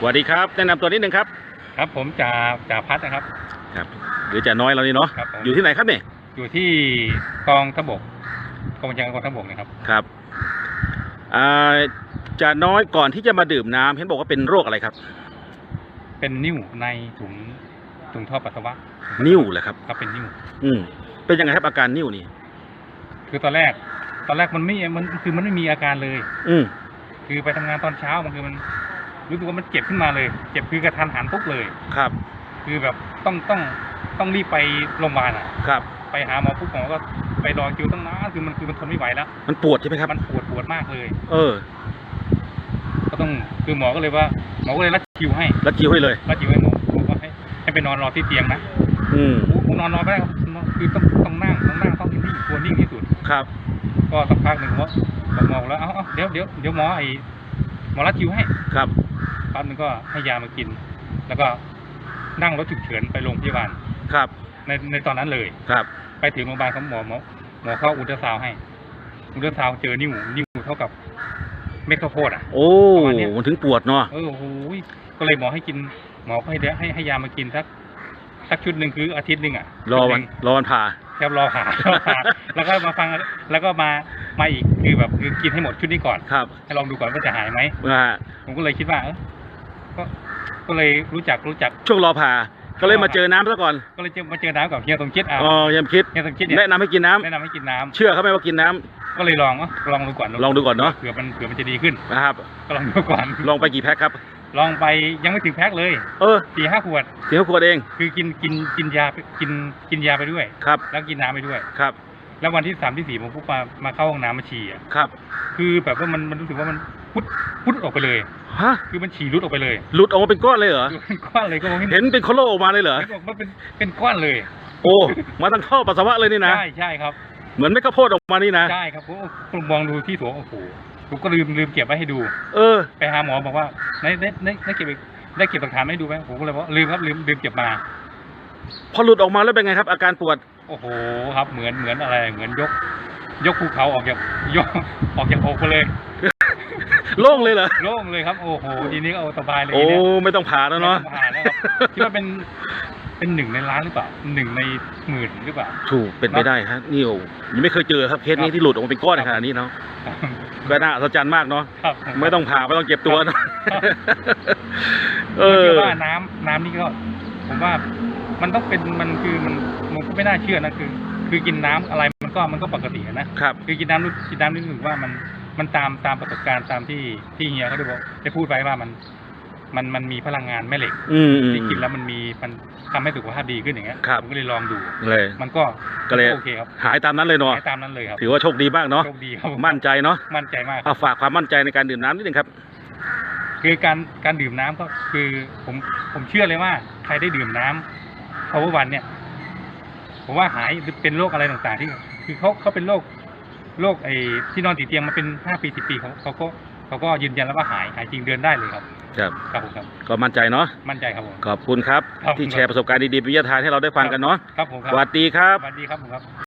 สวัสดีครับ แนะนำตัวนิดนึงครับ ครับผมจ่าจ่าพัดนะครับ ครับ หรือจะน้อยเรานี่เนาะ ครับผม อยู่ที่ไหนครับเนี่ย อยู่ที่กองทพบกกองบัญชาการกองทพบกนะครับ ครับอ่าจะน้อยก่อนที่จะมาดื่มน้ำเห็นบอกว่าเป็นโรคอะไรครับ เป็นนิ่วในถุงถุงท่อปัสสาวะนิ่วเหรอครับ ครับเป็นนิ่วอืมเป็นยังไงครับอาการนิ่วนี่ คือตอนแรก ตอนแรกมันไม่มันคือมันไม่มีอาการเลย อืม คือไปทำงานตอนเช้ามันคือมัน รู้สึกว่ามันเจ็บขึ้นมาเลย เจ็บคือกระทันหันปุ๊บเลย ครับคือแบบต้องต้องต้องรีบไปโรงพยาบาลอะ ครับ ไปหาหมอปุ๊บหมอก็ไปรอคิวตั้งนานคือมันคือมันทนไม่ไหวแล้ว มันปวดใช่ไหมครับมันปวดปวดมากเลย เออ ก็ต้องคือหมอก็เลยว่าหมอก็เลยรัดคิวให้แล้วคิวให้เลยรัดคิวให้หมอบอกว่าให้ให้ไปนอนรอที่เตียงนะอืมผมนอนนอนไม่ได้ครับคือต้องต้องนั่งต้องนั่งต้องนิ่งตัวนิ่งที่สุดครับ ก็สักพักหนึ่งว่าบอกหมอแล้วเอ้าเอ้าเดี๋ยวเดี๋ยวเดี๋ยวหมอไอหมอรัดคิวให้ครับแป๊บนึงก็ให้ยามากิน แล้วก็นั่งรถฉุกเฉินไปโรงพยาบาลครับ ในในตอนนั้นเลยครับ ไปถึงโรงพยาบาลเขาหมอหมอหมอเข้าอุลตราซาวด์ให้อุลตราซาวด์เจอนิ้วนิ้วเท่ากับเม็ดข้าวโพดอะ โอ้ประมาณเนี้ย มันถึงปวดเนาะเออโอ้โหยก็เลยหมอให้กิน หมอก็ให้เดี๋ยวให้ให้ยามากินสักสักชุดหนึ่งคืออาทิตย์หนึ่งอะรอวันชุดหงรอวันผ่าแทบรอผ่ารอผ่าแล้วก็มาฟังแล้วก็มามาอีกคือแบบคือกินให้หมดชุดนี้ก่อน ครับให้ลองดูก่อนว่าจะหายไหมอ่าผมก็เลยคิดว่าเออ ก็ก็เลยรู้จักรู้จัก ช่วงรอผ่าก็เลยมาเจอน้ำซะก่อนก็เลยเจอมาเจอน้ำกับเฮียสมคิดอะอ๋อยังคิดเฮียสมคิดเนี่ยแนะนำให้กินน้ำแนะนำให้กินน้ำเชื่อเขาไหมว่ากินน้ำก็เลยลองเอ้าลองดูก่อนลองดูก่อนเนอะเผื่อมันเผื่อมันจะดีขึ้นนะครับก็ลองดูก่อนลองไปกี่แพ็คครับ ลองไปยังไม่ถึงแพ็คเลย เออสี่ห้าขวดเสียงขวดเอง คือกินกินกินยาไปกินกินยาไปด้วยครับ แล้วกินน้ำไปด้วยครับแล้ววันที่สามที่สี่ผมปุ๊บมามาเข้าห้องน้ำมาฉี่อะครับ คือแบบว่ามันมันรู้สึกว่ามัน พุดพุดออกไปเลย ฮะคือมันฉี่รุดออกไปเลยหลุดออกมาเป็นก้อนเลยเหรอคือเป็นก้อนเลยก็มองไม่เห็นเป็นโคโลออกมาเลยเหรอเห็นบอกว่าเป็นเป็นก้อนเลยโอ้ มาตั้งท่อปัสสาวะเลยนี่นะ ใช่ใช่ครับ เหมือนไม่ข้าวโพดออกมานี่นะ ใช่ครับผมผมมองดูที่ถัวโอ้โหผมก็ลืมลืมเก็บไว้ให้ดู เออ ไปหาหมอบอกว่าได้ได้ได้ได้เก็บได้เก็บหลักฐานมาให้ดูไหมผมก็เลยบอกว่าลืมครับลืมลืมเก็บมา พอหลุดออกมาแล้วเป็นไงครับ อาการปวด โอ้โหครับเหมือนเหมือนอะไรเหมือนยก ยกภูเขาออกจากยกออกจากอกไปเลย โล่งเลยเหรอ โล่งเลยครับ โอ้โหทีนี้ก็เอาสบายเลยโอ้ทีเนี้ยไม่ต้องผ่าแล้วเนาะ ไม่ต้องผ่านแล้วครับคิดว่าเป็นเป็นหนึ่งในล้านหรือเปล่าหนึ่งในหมื่นหรือเปล่า ถูกเป็นไปได้ฮะนี่โอ้ยังไม่เคยเจอครับเคสนี้ที่หลุดออกมาเป็นก้อนขนาดนี้เนาะก็น่าอัศจรรย์มากเนาะครับไม่ต้องผ่าไม่ต้องเจ็บตัวเนอะเอผมอเชื่อว่าน้ำน้ำนี่ก็ ผมว่ามันต้องเป็นมันคือมันมันก็ไม่น่าเชื่อนะคือ คือกินน้ำอะไรมันก็มันก็ปกตินะครับ คือกินน้ำรู้กินน้ำนี่รู้สึกว่ามัน มันตามตามประสบการณ์ตามที่ที่เฮียเขาได้บอกได้พูดไว้ว่ามัน มันมันมีพลังงานแม่เหล็กอืมอืม ที่กินแล้วมันมีมันทำให้สุขภาพดีขึ้นอย่างเงี้ยครับผมก็เลยลองดู เลย มันก็ก็เลยโอเคครับหายตามนั้นเลยเนาะให้ตามนั้นเลยครับถือว่าโชคดีมากเนาะโชคดีครับผมมั่นใจเนาะมั่นใจมาก เอาฝากความมั่นใจในการดื่มน้ำนิดนึงครับ คือการการดื่มน้ำก็คือผมผมเชื่อเลยว่า ใครได้ดื่มน้ำ power one เนี่ย ผมว่าหายเป็นโรคอะไรต่างๆ ที่ คือเขาเขาเป็นโรค โรคไอ้ที่นอนติดเตียงมาเป็นห้าปีสิบปีเขาเขาก็เขาก็ยืนยันแล้วว่าหายหายจริงเดินได้เลยครับ ครับ ครับผมครับ ก็มั่นใจเนาะ มั่นใจครับผม ขอบคุณครับ ครับ ที่แชร์ประสบการณ์ดีๆ วิทยาทานให้เราได้ฟังกันเนาะครับผมคสรับวัสดีครับ สวัสดีครับผมครับ